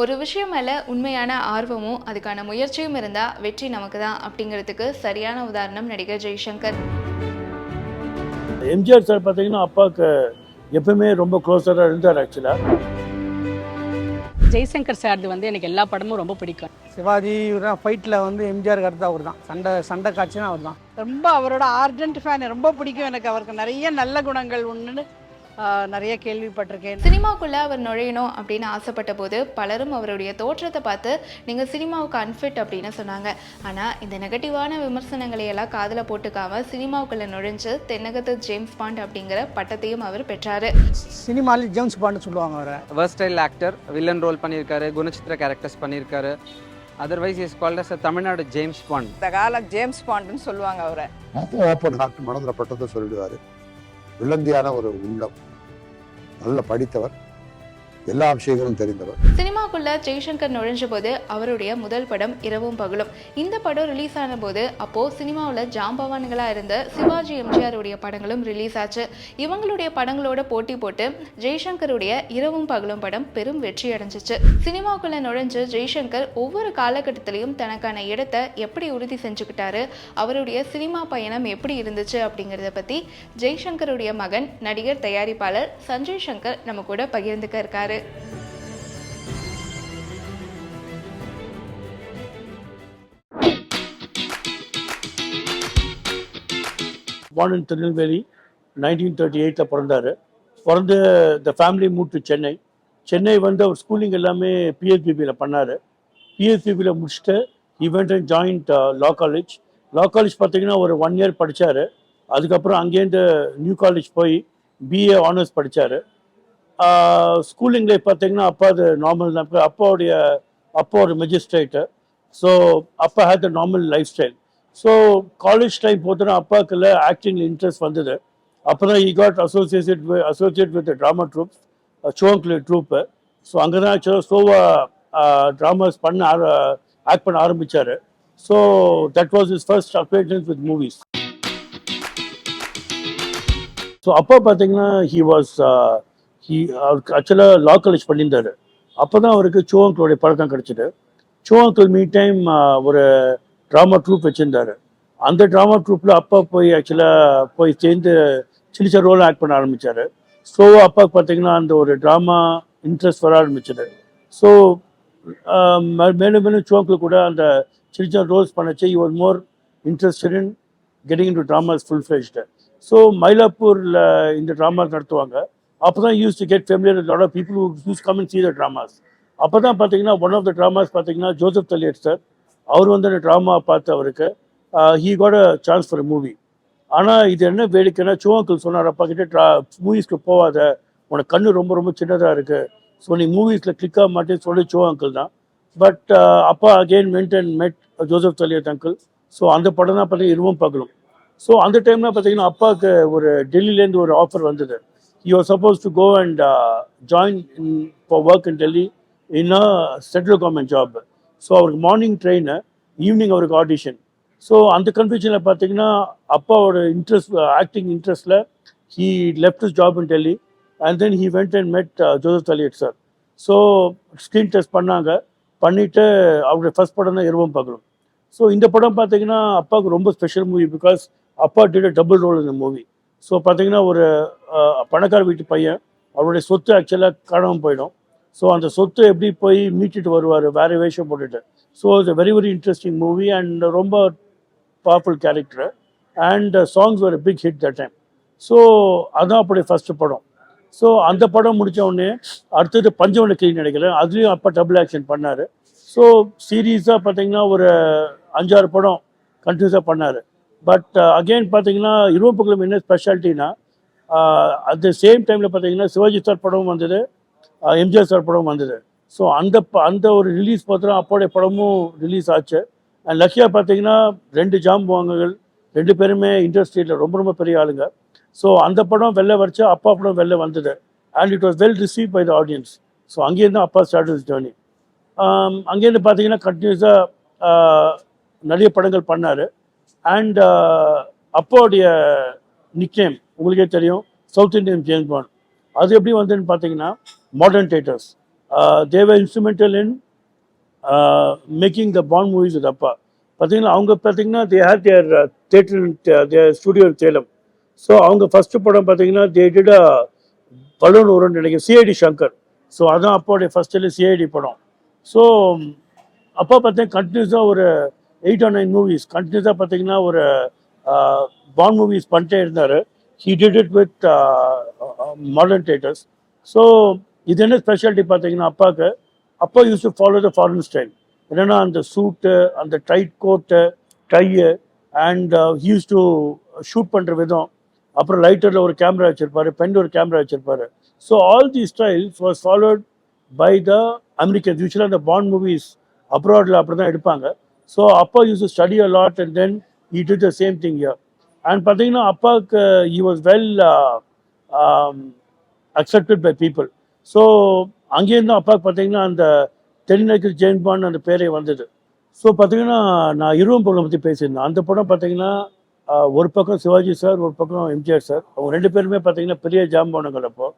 ஒரு விஷயம் மேலே உண்மையான ஆர்வமும் அதுக்கான முயற்சியும் இருந்தால் வெற்றி நமக்கு தான் அப்படிங்கிறதுக்கு சரியான உதாரணம் நடிகர் ஜெய்சங்கர். எம்ஜிஆர் சார் பார்த்தீங்கன்னா அப்பாவுக்கு எப்பவுமே ரொம்ப க்ளோஸராக இருந்தார் ஆக்சுவலாக ஜெய்சங்கர் சார்து வந்து எனக்கு எல்லா படமும் ரொம்ப பிடிக்கும். சிவாஜி தான் ஃபைட்டில் வந்து எம்ஜிஆர் அடுத்து அவர் தான் சண்டை சண்டை காட்சினா அவர் தான் ரொம்ப அவரோட ஆர்ஜென்ட் ஃபேன் ரொம்ப பிடிக்கும் எனக்கு. அவருக்கு நிறைய நல்ல குணங்கள் ஒன்றுன்னு நிறைய கேள்விப்பட்டிருக்கேன். சினிமாவுக்குள்ளே அவர் நுழையணும் அப்படின்னு ஆசைப்பட்ட போது பலரும் அவருடைய தோற்றத்தை பார்த்து நீங்கள் சினிமாவுக்கு அன்ஃபிட் அப்படின்னு சொன்னாங்க. ஆனால் இந்த நெகட்டிவான விமர்சனங்களை எல்லாம் காதில் போட்டுக்காம சினிமாவுக்குள்ளே நுழைஞ்சு தென்னகத்து ஜேம்ஸ் பாண்ட் அப்படிங்கிற பட்டத்தையும் அவர் பெற்றாரு. சினிமாவில் ஜேம்ஸ் பாண்டு சொல்லுவாங்க அவரை. வெர்ஸ்டைல் ஆக்டர் வில்லன் ரோல் பண்ணியிருக்காரு குணச்சித்திர கேரக்டர்ஸ் பண்ணியிருக்காரு. Otherwise is called as Tamil Nadu James Bond இந்த கால ஜேம்ஸ் பாண்டுன்னு சொல்லுவாங்க அவரை. ஓப்பன் ஹார்ட் மனதில் பட்டதை சொல்லிடுவார். வில்லந்தியான ஒரு உள்ளம். நல்ல படித்தவர். எல்லா விஷயங்களும் தெரிந்தவர். சினிமாக்குள்ள ஜெய்சங்கர் நுழைஞ்ச போது அவருடைய முதல் படம் இரவும் பகலும். இந்த படம் ரிலீஸ் ஆன போது அப்போ சினிமாவில் ஜாம்பவான்களா இருந்த சிவாஜி எம்ஜிஆருடைய படங்களும் ரிலீஸ் ஆச்சு. இவங்களுடைய படங்களோட போட்டி போட்டு ஜெய்சங்கருடைய இரவும் பகலும் படம் பெரும் வெற்றி அடைஞ்சிச்சு. சினிமாக்குள்ள நுழைஞ்சு ஜெய்சங்கர் ஒவ்வொரு காலகட்டத்திலையும் தனக்கான இடத்தை எப்படி உறுதி செஞ்சுக்கிட்டாரு அவருடைய சினிமா பயணம் எப்படி இருந்துச்சு அப்படிங்கிறத பத்தி ஜெய்சங்கருடைய மகன் நடிகர் தயாரிப்பாளர் சஞ்சய் சங்கர் நம்ம கூட பகிர்ந்துக்க இருக்காரு. Born திருநெல்வேலி நைன்டீன் தேர்ட்டி எயிட்டில் பிறந்தார். பிறந்து the family move to Chennai Chennai வந்து அவர் ஸ்கூலிங் எல்லாமே பிஎஸ்பிபியில் பண்ணார். பிஎஸ்பிபியில் முடிச்சுட்டு he went and joined law college law college பார்த்தீங்கன்னா ஒரு ஒன் இயர் படித்தார் அதுக்கப்புறம் அங்கேருந்து நியூ காலேஜ் போய் பிஏ ஆனர்ஸ் படித்தார் ஸ்கூலிங் லைஃப் பார்த்தீங்கன்னா அப்பா அது நார்மல் தான். அப்பாவுடைய அப்பா ஒரு மெஜிஸ்ட்ரேட்டு ஸோ அப்பா had the normal life style so college time பார்த்தோன்னா அப்பாவுக்குள்ள ஆக்டிங்கில் இன்ட்ரெஸ்ட் வந்தது. அப்போ தான் he got associate associate with drama troupe சோங்கில் troupe so அங்கே தான் ஆக்சுவலாக ஸ்லோவாக ட்ராமாஸ் பண்ண ஆர ஆக்ட் பண்ண ஆரம்பித்தார் so that was is first acquaintance with movies so அப்பா பார்த்தீங்கன்னா ஹி வாஸ் ஹி அவருக்கு ஆக்சுவலாக லா காலேஜ் பண்ணியிருந்தார். அப்போ தான் அவருக்கு சோவங்களோடைய பழக்கம் கிடச்சிது. சோவங்கல் மீ டைம் ஒரு ட்ராமா ட்ரூப் வச்சுருந்தாரு. அந்த ட்ராமா ட்ரூப்பில் அப்பா போய் ஆக்சுவலாக போய் சேர்ந்து சின்ன சின்ன ரோல் ஆக்ட் பண்ண ஆரம்பித்தார் ஸோ அப்பாவுக்கு பார்த்தீங்கன்னா அந்த ஒரு ட்ராமா இன்ட்ரெஸ்ட் வர ஆரம்பிச்சது. ஸோ மேலும் மேலும் சோக்கில் கூட அந்த சின்ன சின்ன roles பண்ணச்சு. You was more interested in getting to dramas full fleshed so மயிலாப்பூரில் இந்த ட்ராமா நடத்துவாங்க. அப்போ தான் யூஸ் டு கெட் ஃபேமிலியாக lot of people use come and see the dramas அப்போ தான் பார்த்தீங்கன்னா ஒன் ஆஃப் த ட்ராமாஸ் பார்த்தீங்கன்னா ஜோசப் தலியட் சார் அவர் வந்து அந்த ட்ராமா பார்த்து அவருக்கு he got a chance for movie ஆனால் இது என்ன வேடிக்கைன்னா சோங்கல் சொன்னார் அப்பா கிட்ட ட்ரா மூவிஸ்க்கு போகாத உனக்கு கண்ணு ரொம்ப ரொம்ப சின்னதாக இருக்குது ஸோ நீ மூவிஸில் கிளிக் ஆக மாட்டேன்னு சொல்லி சோ அங்கிள் தான். பட் அப்பா again went and met Joseph Thaliath uncle so அந்த படம் தான் பார்த்தீங்கன்னா இருவும் பகலும் ஸோ அந்த டைமில் பார்த்தீங்கன்னா அப்பாவுக்கு ஒரு டெல்லியிலேருந்து ஒரு ஆஃபர் வந்தது. You are suppose to go and join in for work in Delhi in a central government job so அவருக்கு மார்னிங் ட்ரெயினு ஈவினிங் அவருக்கு ஆடிஷன் ஸோ அந்த கன்ஃபியூஷனில் பார்த்தீங்கன்னா அப்பாவோட interest acting இன்ட்ரெஸ்ட்டில் he left is job in Delhi and then he went and met Joseph Thaliath sir so screen test பண்ணாங்க. பண்ணிவிட்டு அவருடைய first படம் தான் இரவும் பார்க்குறோம் ஸோ இந்த படம் பார்த்தீங்கன்னா அப்பாவுக்கு ரொம்ப ஸ்பெஷல் மூவி பிகாஸ் அப்பா டிட் டபுள் ரோல் இந்த மூவி ஸோ பார்த்தீங்கன்னா ஒரு பணக்கார வீட்டு பையன் அவருடைய சொத்து ஆக்சுவலாக காணாமல் போயிடும். ஸோ அந்த சொத்து எப்படி போய் மீட்டுட்டு வருவார்? வேறு வேஷம் போட்டுட்டு. So it's very very interesting movie and ரொம்ப பவர்ஃபுல் கேரக்டர் அண்ட் சாங்ஸ் ஒரு big hit the time so அதுதான் அப்படி ஃபஸ்ட்டு படம். ஸோ அந்த படம் முடித்த உடனே அடுத்தது பஞ்சவன கிளி நினைக்கிறேன் அதுலேயும் அப்போ டபுள் ஆக்ஷன் பண்ணார். ஸோ சீரியஸாக பார்த்தீங்கன்னா ஒரு அஞ்சாறு படம் கண்டினியூஸாக பண்ணார். பட் அகெயின் uh, பார்த்தீங்கன்னா இருவப்பக்கம் என்ன ஸ்பெஷாலிட்டினா அட் uh, த சேம் டைமில் பார்த்தீங்கன்னா சிவாஜி சார் படமும் வந்தது. எம்ஜிஆர் சார் படமும் வந்தது. ஸோ அந்த ப- அந்த ஒரு ரிலீஸ் பார்த்தோன்னா அப்போடைய படமும் ரிலீஸ் ஆச்சு. அண்ட் லக்கியாக பார்த்தீங்கன்னா ரெண்டு ஜாம்புவாங்ககள் ரெண்டு பேருமே இண்டஸ்ட்ரியில் ரொம்ப ரொம்ப பெரிய ஆளுங்க. ஸோ அந்த படம் வெளில வரைச்சா அப்பா படம் வெளில வந்தது. And it was well receive by the audience so அங்கேருந்து அப்பா ஸ்டார்ட் இஸ் ஜேர்னி um, அங்கேருந்து பார்த்தீங்கன்னா கண்டினியூஸாக நிறைய படங்கள் பண்ணார். அண்ட் அப்பாவுடைய நிக்நேம் உங்களுக்கே தெரியும் சவுத் இந்தியன் ஜேம்ஸ் பாண்ட் அது எப்படி வந்ததுன்னு பார்த்தீங்கன்னா modern theatres they were instrumental in making the Bond movies with அப்பா பார்த்தீங்கன்னா அவங்க பார்த்தீங்கன்னா they had their theatre there studio Salem so அவங்க ஃபஸ்ட்டு படம் பார்த்தீங்கன்னா தே டிட் பலூன் வரும்னு நினைக்கிறேன் சிஐடி சங்கர் ஸோ அதான் அப்பாவுடைய ஃபஸ்ட்டில் சிஐடி படம். ஸோ அப்பா பார்த்தீங்கன்னா கண்டினியூஸாக ஒரு எயிட் ஆர் நைன் மூவிஸ் கண்டினியூஸாக பார்த்தீங்கன்னா ஒரு uh, பாண்ட் மூவிஸ் பண்ணிட்டே இருந்தார். He did it with modern theatres so இது என்ன ஸ்பெஷாலிட்டி பார்த்தீங்கன்னா அப்பாவுக்கு அப்பா use to follow the foreign style என்னன்னா அந்த சூட்டு அந்த tight coat tie and use to shoot பண்ணுற விதம். அப்புறம் லைட்டரில் ஒரு கேமரா வச்சுருப்பாரு பென் ஒரு camera வச்சுருப்பாரு. So all the styles was followed by the American யூஸ்வலாக அந்த பாண்ட் மூவிஸ் அப்ராடில் அப்படி தான் எடுப்பாங்க. ஸோ அப்பா use study a lot and then he did the same thing year and பார்த்தீங்கன்னா அப்பாவுக்கு he was well accepted by people so அங்கேருந்து அப்பாவுக்கு பார்த்தீங்கன்னா அந்த தென்னிலக்கில் ஜெயின்பான் அந்த பேரே வந்தது. ஸோ பார்த்தீங்கன்னா நான் இருவம் படம் பற்றி பேசியிருந்தேன். அந்த படம் பார்த்தீங்கன்னா ஒரு பக்கம் சிவாஜி சார் ஒரு பக்கம் எம்ஜிஆர் சார். அவங்க ரெண்டு பேருமே பார்த்தீங்கன்னா பெரிய ஜாம்பானங்கள் அப்போது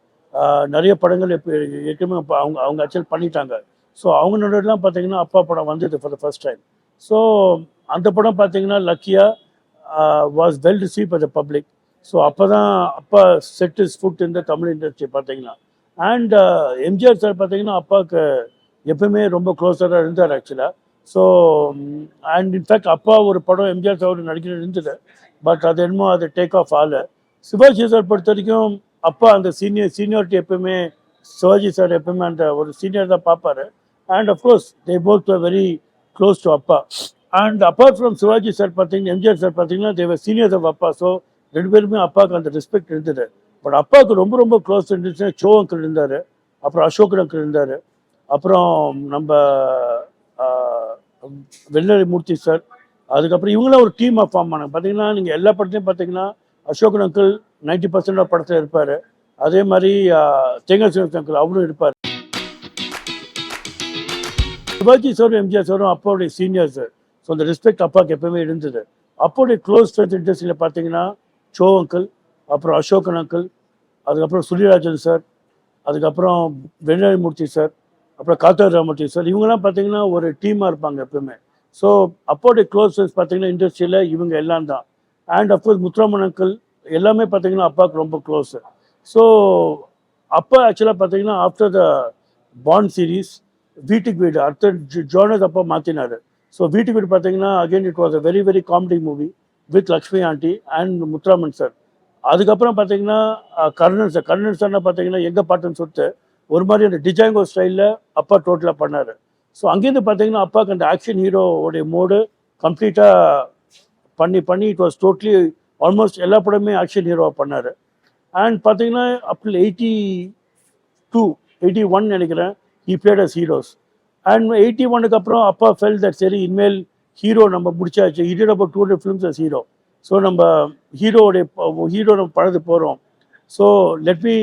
நிறைய படங்கள் இப்போ ஏற்கனவே அவங்க அவங்க ஆக்சுவல் பண்ணிட்டாங்க. ஸோ அவங்க நடுவெல்லாம் பார்த்தீங்கன்னா அப்பா படம் வந்தது for the first time so அந்த படம் பார்த்தீங்கன்னா லக்கியாக was well receive by the public so அப்போ தான் அப்பா செட் இஸ் ஃபுட் இந்த தமிழ் இண்டஸ்ட்ரி பார்த்தீங்கன்னா. அண்ட் எம்ஜிஆர் uh, சார் பார்த்தீங்கன்னா அப்பாவுக்கு எப்பவுமே ரொம்ப க்ளோஸராக இருந்தார் ஆக்சுவலாக ஸோ அண்ட் இன்ஃபேக்ட் அப்பா ஒரு படம் எம்ஜிஆர் சார் நடிக்கிற இருந்தது. பட் அது என்னமோ அது டேக் ஆஃப் ஆகல. சிவாஜி சார் பொறுத்த வரைக்கும் அப்பா அந்த சீனியர் சீனியாரிட்டி எப்பவுமே சிவாஜி சார் எப்பவுமே அந்த ஒரு சீனியர் தான் பார்ப்பாரு. And of course they both very close to அப்பா. And apart from Sivaji sir பார்த்தீங்கன்னா எம்ஜிஆர் சார் பார்த்தீங்கன்னா தேவர் சீனியர்ஸ் ஆஃப் அப்பா. ஸோ ரெண்டு பேருமே அப்பாவுக்கு அந்த ரெஸ்பெக்ட் இருந்தது. பட் அப்பாவுக்கு ரொம்ப ரொம்ப க்ளோஸ் இருந்துச்சுன்னா சோ அங்கிள் இருந்தார். அப்புறம் அசோக் அங்கிள் இருந்தார். அப்புறம் நம்ம வெள்ளரி மூர்த்தி சார் அதுக்கப்புறம் இவங்களாம் ஒரு டீமாக ஃபார்ம் பண்ணாங்க பார்த்தீங்கன்னா நீங்கள் எல்லா படத்துலையும் பார்த்தீங்கன்னா Ashokan uncle ninety percent of படத்தில் இருப்பார். அதே மாதிரி தேங்காய் சிவன் அங்கிள் அவரும் இருப்பார். சிவாஜி சாரும் எம்ஜிஆர் சாரும் அப்பாவுடைய சீனியர் சார் ஸோ அந்த ரெஸ்பெக்ட் அப்பாவுக்கு எப்பவுமே இருந்தது. அப்போடைய க்ளோஸ் ஃப்ரெண்ட்ஸ் இண்டஸ்ட்ரியில் பார்த்தீங்கன்னா சோ அங்கிள் அப்புறம் அசோகன் அங்கிள் அதுக்கப்புறம் சுனிராஜன் சார் அதுக்கப்புறம் வெள்ளரி சார் அப்புறம் காத்தர் ராமூர்த்தி சார் இவங்கெல்லாம் பார்த்தீங்கன்னா ஒரு டீமாக இருப்பாங்க எப்பவுமே. ஸோ அப்போடைய க்ளோஸ் ஃப்ரெண்ட்ஸ் பார்த்தீங்கன்னா இண்டஸ்ட்ரியில் இவங்க எல்லாம் தான். அண்ட் அஃப்கோர்ஸ் முத்துராமன் அங்கிள் எல்லாமே பார்த்தீங்கன்னா அப்பாவுக்கு ரொம்ப க்ளோஸு ஸோ அப்பா ஆக்சுவலாக பார்த்தீங்கன்னா ஆஃப்டர் த பாண்ட் சீரீஸ் வீட்டுக்கு வீடு அடுத்த ஜோனஸ் அப்பா மாற்றினார் ஸோ வீட்டுக்கு வீடு பார்த்தீங்கன்னா again it was a very very comedy movie with Lakshmi aunty and Muthuraman sir அதுக்கப்புறம் பார்த்தீங்கன்னா கர்ணன் சார் கர்ணன் சார்னா பார்த்தீங்கன்னா எங்கள் பாட்டுன்னு சொல்லிட்டு ஒரு மாதிரி அந்த டிஜாங்கோ ஸ்டைலில் அப்பா டோட்டலாக பண்ணார். ஸோ அங்கேருந்து பார்த்தீங்கன்னா அப்பாவுக்கு அந்த ஆக்ஷன் ஹீரோவுடைய மோடு கம்ப்ளீட்டாக பண்ணி பண்ணி இட் வாஸ் டோட்லி ஆல்மோஸ்ட் எல்லா படமே ஆக்ஷன் ஹீரோவாக பண்ணார். அண்ட் பார்த்தீங்கன்னா அப்பில் எயிட்டி டூ எயிட்டி ஒன் நினைக்கிறேன் he played as heroes and eighty ஒனுக்கு அப்புறம் அப்பா ஃபெல் தட் சரி இனிமேல் ஹீரோ நம்ம முடிச்சாச்சு. It about two hundred films as hero so நம்ம ஹீரோவுடைய ஹீரோ நம்ம பழது போகிறோம் so let me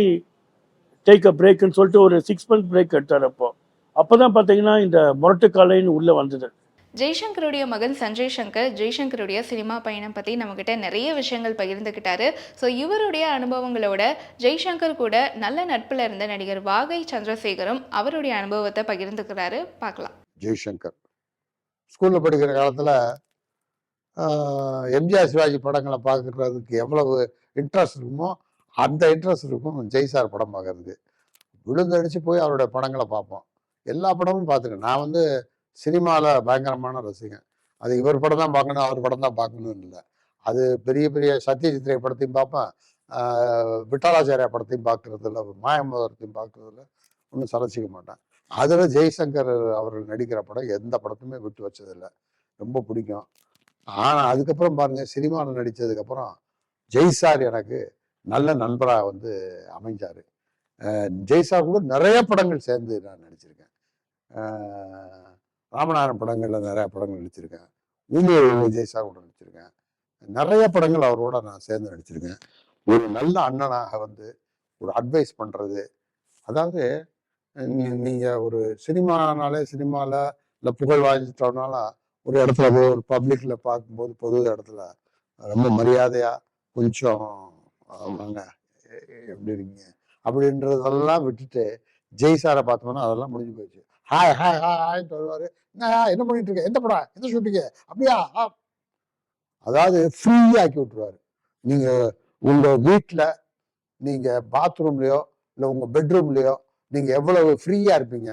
take a பிரேக்குன்னு சொல்லிட்டு ஒரு சிக்ஸ் மந்த் பிரேக் எடுத்தார் அப்போ. அப்போ தான் பார்த்தீங்கன்னா இந்த முரட்டு காலைன்னு உள்ளே வந்தது. ஜெய்சங்கருடைய மகன் சஞ்சய் சங்கர் ஜெய்சங்கருடைய சினிமா பயணம் பற்றி நம்மக்கிட்ட நிறைய விஷயங்கள் பகிர்ந்துக்கிட்டாரு ஸோ இவருடைய அனுபவங்களோட ஜெய்சங்கர் கூட நல்ல நட்பில் இருந்த நடிகர் வாகை சந்திரசேகரும் அவருடைய அனுபவத்தை பகிர்ந்துக்கிறாரு. பார்க்கலாம். ஜெய்சங்கர். ஸ்கூலில் படிக்கிற காலத்தில் எம்ஜிஆர் சிவாஜி படங்களை பார்க்குறதுக்கு எவ்வளவு இன்ட்ரெஸ்ட் இருக்குமோ அந்த இன்ட்ரெஸ்ட் இருக்கும். ஜெய் சார் படம் பார்க்கறதுக்கு. விழுந்தடிச்சு போய் அவருடைய படங்களை பார்ப்போம். எல்லா படமும் பார்த்துருக்கேன் நான் வந்து சினிமாவில் பயங்கரமான ரசிகன். அது இவர் படம் தான் பார்க்கணும் அவர் படம் தான் பார்க்கணும்னு இல்லை. அது பெரிய பெரிய சத்யஜித்ரே படத்தையும் பார்ப்பேன். விட்டாலாச்சாரியா படத்தையும் பார்க்கறதில்ல மாயமோதரத்தையும் பார்க்கறதில்ல ஒன்றும் சலச்சிக்க மாட்டேன். அதில் ஜெய்சங்கர் அவர்கள் நடிக்கிற படம் எந்த படத்துமே விட்டு வச்சதில்லை. ரொம்ப பிடிக்கும். ஆனால் அதுக்கப்புறம் பாருங்க சினிமாவில் நடித்ததுக்கப்புறம் ஜெய் சார் எனக்கு நல்ல நண்பராக வந்து அமைஞ்சார். ஜெய் சார் கூட நிறைய படங்கள் சேர்ந்து நான் நடிச்சிருக்கேன். ராமநாதன் படங்களில் நிறைய படங்கள் நடிச்சிருக்கேன். ஊமிய ஜெய் சார் கூட நடிச்சிருக்கேன். நிறைய படங்கள் அவரோட நான் சேர்ந்து நடிச்சிருக்கேன். ஒரு நல்ல அண்ணனாக வந்து ஒரு அட்வைஸ் பண்ணுறது அதாவது நீங்கள் ஒரு சினிமானாலே சினிமாவில் இல்லை புகழ் வாங்கிட்டோம்னாலும் ஒரு இடத்துல போய் ஒரு பப்ளிக்ல பார்க்கும்போது பொது இடத்துல ரொம்ப மரியாதையா கொஞ்சம் வாங்க எப்படி இருக்கீங்க? அப்படின்றதெல்லாம் விட்டுட்டு ஜெய் சாரை பார்த்தோம்னா அதெல்லாம் முடிஞ்சு போயிடுச்சு. ஹாய் ஹாய் ஹாய் ஹாய்ட்டு சொல்லுவாரு. என்ன என்ன பண்ணிட்டு இருக்க? எந்த படம்? எந்த ஷூட்டிங்க அப்படியா? ஆ. அதாவது ஃப்ரீ ஆக்கி விட்டுருவாரு. நீங்க உங்க வீட்டில் நீங்க பாத்ரூம்லயோ இல்லை உங்க பெட்ரூம்லயோ நீங்க எவ்வளவு ஃப்ரீயா இருப்பீங்க?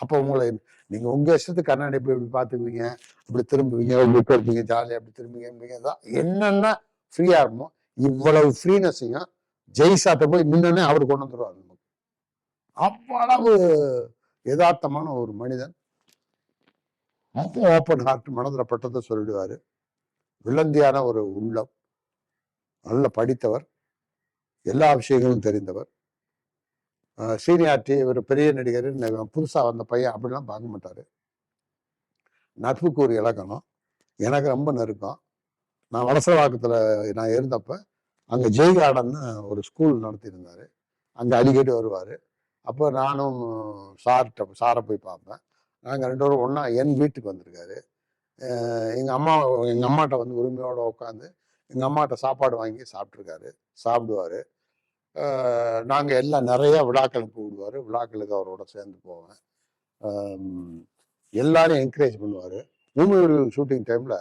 அப்போ உங்களை நீங்கள் உங்கள் இஷ்டத்துக்கு கண்ணாடி போய் இப்படி பார்த்துக்குவீங்க இப்படி திரும்புவீங்க இப்படி இருப்பீங்க ஜாலியாக அப்படி திரும்புவீங்க இருப்பீங்க. தான் என்னென்ன ஃப்ரீயாக இருக்குமோ இவ்வளவு ஃப்ரீனஸையும் ஜெய்சாட்ட போய் முன்னே அவர் கொண்டு வந்துடுவார் நமக்கு. அவ்வளவு யதார்த்தமான ஒரு மனிதன். அப்போ ஓப்பன் ஹார்ட் மனதில் பட்டதை சொல்லிடுவார். விளந்தியான ஒரு உள்ளம். நல்ல படித்தவர். எல்லா விஷயங்களும் தெரிந்தவர். சீனியார்ட்டி இவர் பெரிய நடிகர் புதுசாக வந்த பையன் அப்படிலாம் பார்க்க மாட்டார். நட்புக்கு ஒரு இலக்கணம். எனக்கு ரொம்ப நெருக்கம். நான் வலசவாக்கத்தில் நான் இருந்தப்ப அங்கே ஜெய் கார்டன்னு ஒரு ஸ்கூல் நடத்தியிருந்தார். அங்கே அடிக்கடி வருவார். அப்போ நானும் சார்கிட்ட சாரை போய் பார்ப்பேன். நாங்கள் ரெண்டு பேரும் ஒன்றா என் வீட்டுக்கு வந்திருக்காரு. எங்கள் அம்மா எங்கள் அம்மாட்ட வந்து உரிமையோடு உட்காந்து எங்கள் அம்மாட்ட சாப்பாடு வாங்கி சாப்பிட்ருக்காரு சாப்பிடுவார். நாங்கள் எல்லாம் நிறையா விழாக்களுக்கு கூடுவார். விழாக்களுக்கு அவரோட சேர்ந்து போவேன். ஆம், எல்லாரையும் என்கரேஜ் பண்ணுவார். மூவி ஷூட்டிங் டைமில்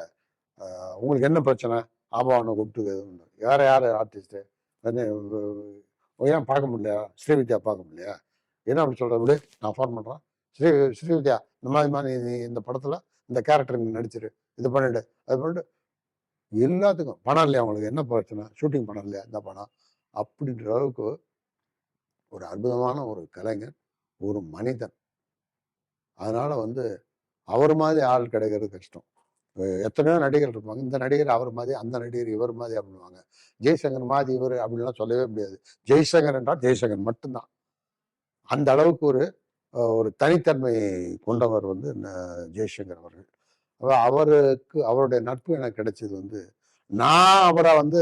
உங்களுக்கு என்ன பிரச்சனை? ஆபாவனை கூப்பிட்டு எதுவும் யார் யார் ஆர்டிஸ்ட்டு ஏன் பார்க்க முடியலையா? ஸ்ரீவித்யா பார்க்க முடியலையா? என்ன அப்படி சொல்கிற விடு நான் ஃபோன் பண்ணுறேன் ஸ்ரீ ஸ்ரீவித்யா இந்த மாதிரி மாதிரி நீ இந்த படத்தில் இந்த கேரக்டர் நீ நடிச்சிரு. இது பண்ணிவிடு அது பண்ணிட்டு எல்லாத்துக்கும். பணம் இல்லையா அவங்களுக்கு என்ன பிரச்சனை? ஷூட்டிங் பணம் இல்லையா? இந்த பணம் அப்படின்ற அளவுக்கு ஒரு அற்புதமான ஒரு கலைஞர் ஒரு மனிதன். அதனால் வந்து அவர் மாதிரி ஆள் கிடைக்கிறது கஷ்டம். எத்தனையோ நடிகர் இருப்பாங்க. இந்த நடிகர் அவர் மாதிரி அந்த நடிகர் இவர் மாதிரி அப்படின்வாங்க ஜெய்சங்கர் மாதிரி இவர் அப்படின்லாம் சொல்லவே முடியாது. ஜெய்சங்கர் என்றால் ஜெய்சங்கர் மட்டும்தான். அந்த அளவுக்கு ஒரு ஒரு தனித்தன்மை கொண்டவர் வந்து ஜெய்சங்கர் அவர்கள். அவருக்கு அவருடைய நட்பு எனக்கு கிடைச்சது வந்து நான் அவரை வந்து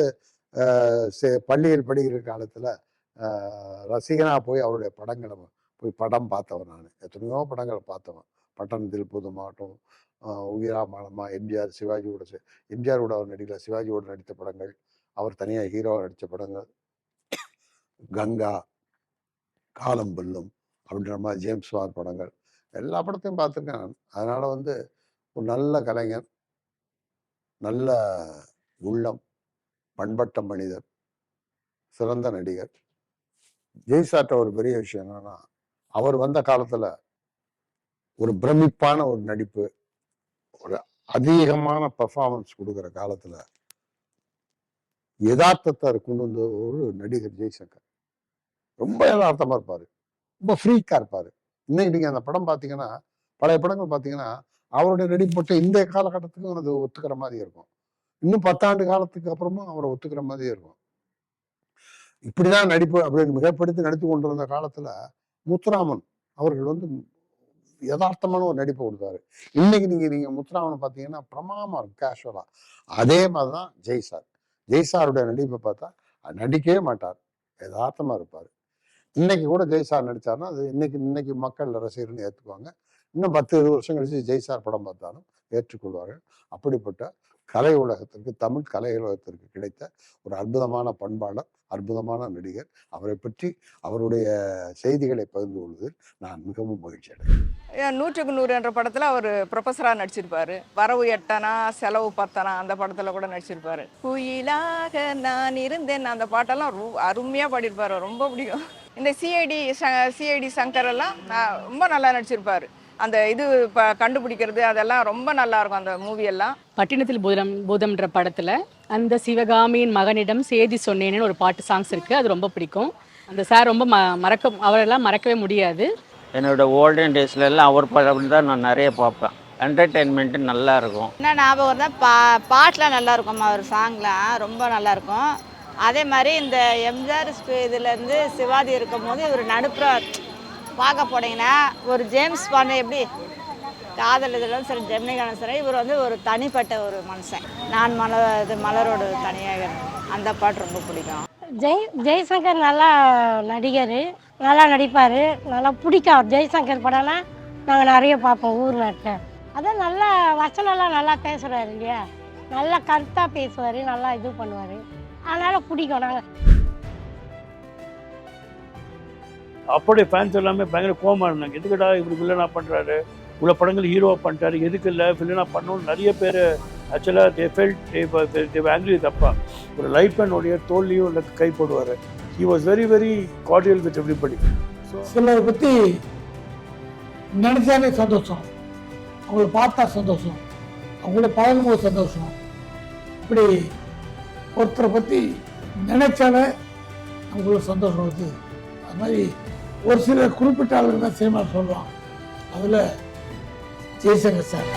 பள்ளியில் படிக்கிற காலத்தில் ரசிகனாக போய் அவருடைய படங்களை போய் படம் பார்த்தவன் நான். எத்தனையோ படங்களை பார்த்தவன். பட்டணத்தில் புதுமாட்டம் உயிரா மாலமா எம்ஜிஆர் சிவாஜியோட எம்ஜிஆரோட அவர் நடிக்கல. சிவாஜியோட நடித்த படங்கள். அவர் தனியாக ஹீரோவாக நடித்த படங்கள். கங்கா காலம் புல்லும் அப்படின்ற மாதிரி ஜேம்ஸ் வார் படங்கள். எல்லா படத்தையும் பார்த்துருக்கேன் நான். அதனால் வந்து ஒரு நல்ல கலைஞர் நல்ல உள்ளம் பண்பட்ட மனிதர் சிறந்த நடிகர். ஜெய்சாட்ட ஒரு பெரிய விஷயம் என்னன்னா அவர் வந்த காலத்துல ஒரு பிரமிப்பான ஒரு நடிப்பு ஒரு அதிகமான பர்ஃபார்மன்ஸ் கொடுக்குற காலத்துல யதார்த்தத்தை கொண்டு வந்த ஒரு நடிகர் ஜெய்சங்கர். ரொம்ப யதார்த்தமா இருப்பாரு. ரொம்ப ஃப்ரீக்கா இருப்பாரு. இன்னைக்கு நீங்க அந்த படம் பாத்தீங்கன்னா பழைய படங்கள் பாத்தீங்கன்னா அவருடைய நடிப்பட்ட இந்த காலகட்டத்துக்கும் அது ஒத்துக்கிற மாதிரி இருக்கும். இன்னும் பத்தாண்டு காலத்துக்கு அப்புறமும் அவரை ஒத்துக்கிற மாதிரியே இருக்கும். இப்படிதான் நடிப்பு அப்படின்னு மிகப்படுத்தி நடித்து கொண்டிருந்த காலத்துல முத்துராமன் அவர்கள் வந்து யதார்த்தமான ஒரு நடிப்பை கொடுத்தாரு. இன்னைக்கு நீங்க நீங்க முத்துராமன் பார்த்தீங்கன்னா பிரமாமா இருக்கும் கேஷுவலா அதே மாதிரிதான் ஜெய் சார் ஜெய் சாருடைய நடிப்பை பார்த்தா நடிக்கவே மாட்டார் யதார்த்தமா இருப்பார். இன்னைக்கு கூட ஜெய் சார் அது இன்னைக்கு இன்னைக்கு மக்கள் ரசிகர்னு ஏற்றுக்குவாங்க இன்னும் பத்து இருபது வருஷம் கழிச்சு ஜெய் சார் படம் பார்த்தாலும் ஏற்றுக்கொள்வார்கள். அப்படிப்பட்ட கலை உலகத்திற்கு தமிழ் கலை உலகத்திற்கு கிடைத்த ஒரு அற்புதமான பண்பாளர் அற்புதமான நடிகர். அவரை பற்றி அவருடைய செய்திகளை பகிர்ந்து கொள்வதில் நான் மிகவும் மகிழ்ச்சி அடைகிறேன். நூற்றுக்கு நூறு என்ற படத்தில் அவர் ப்ரொஃபஸராக நடிச்சிருப்பாரு. வரவு எட்டனா செலவு பத்தனா அந்த படத்தில் கூட நடிச்சிருப்பாரு. குயிலாக நான் இருந்தேன். அந்த பாட்டெல்லாம் ரொ அருமையாக பாடியிருப்பாரு. ரொம்ப பிடிக்கும். இந்த சிஐடி சிஐடி சங்கர் எல்லாம் நான் ரொம்ப நல்லா நடிச்சிருப்பாரு. அந்த இது இப்போ கண்டுபிடிக்கிறது அதெல்லாம் ரொம்ப நல்லா இருக்கும் அந்த மூவி எல்லாம். பட்டினத்தில் பூதம் பூதம்ன்ற படத்துல அந்த சிவகாமியின் மகனிடம் சேதி சொன்னேன்னு ஒரு பாட்டு சாங்ஸ் இருக்கு. அது ரொம்ப பிடிக்கும். அந்த சார் ரொம்ப ம மறக்க அவரெல்லாம் மறக்கவே முடியாது. என்னோட ஓல்டன் டேஸ்ல எல்லாம் அவர் படம் தான் நான் நிறைய பார்ப்பேன். என்டர்டெயின்மெண்ட்டு நல்லா இருக்கும் என்ன ஞாபகம் தான் பா பாட்டெலாம் நல்லா இருக்கும் அவர் சாங்லாம் ரொம்ப நல்லா இருக்கும் அதே மாதிரி இந்த எம்ஜிஆர் இதுலேருந்து சிவாஜி இருக்கும் போது இவர் நடுப்புற பார்க்க போனீங்கன்னா ஒரு ஜேம்ஸ் பாண்டே எப்படி காதல் இதெல்லாம் சரி ஜெமினிகான சரி இவர் வந்து ஒரு தனிப்பட்ட ஒரு மனுஷன். நான் மலர் இது மலரோட தனியாக அந்த பாட்டு ரொம்ப பிடிக்கும். ஜெய் ஜெய்சங்கர் நல்லா நடிகர் நல்லா நடிப்பார் நல்லா பிடிக்கும் அவர் ஜெய்சங்கர் படம்னா. நாங்கள் நிறைய பார்ப்போம் ஊர் நாட்டில் அதான் நல்லா வசனம்லாம் நல்லா பேசுகிறாரு இல்லையா? நல்லா கருத்தாக பேசுவார் நல்லா இது பண்ணுவார். அதனால் பிடிக்கும் நாங்கள் அப்படியே ஃபேன்ஸ் எல்லாமே பயங்கர கோமா இருந்தாங்க. எதுக்குடா இப்படி வில்லனா பண்ணுறாரு இவ்வளோ படங்கள் ஹீரோவாக பண்ணிட்டாரு. எதுக்கு இல்லை? வில்லனா பண்ணணும்னு நிறைய பேர் ஆக்சுவலாக தே ஃபெல்ட் தே ஆங்கிரி தப்பா. ஒரு லைஃப் உடைய தோல்லியும் இல்லை கை போடுவார். He was very very cordial with everybody so சிலரை பற்றி நினச்சாலே சந்தோஷம். அவங்கள பார்த்தா சந்தோஷம். அவங்கள பழகும்போது சந்தோஷம். இப்படி ஒருத்தரை பற்றி நினைச்சாலே அவங்களுக்கு சந்தோஷம் வருது. அது மாதிரி ஒரு சில குறிப்பிட்ட ஆளுங்க தான் சினிமா சொல்லுவான் அதில் ஜெய்சங்கர் சார்.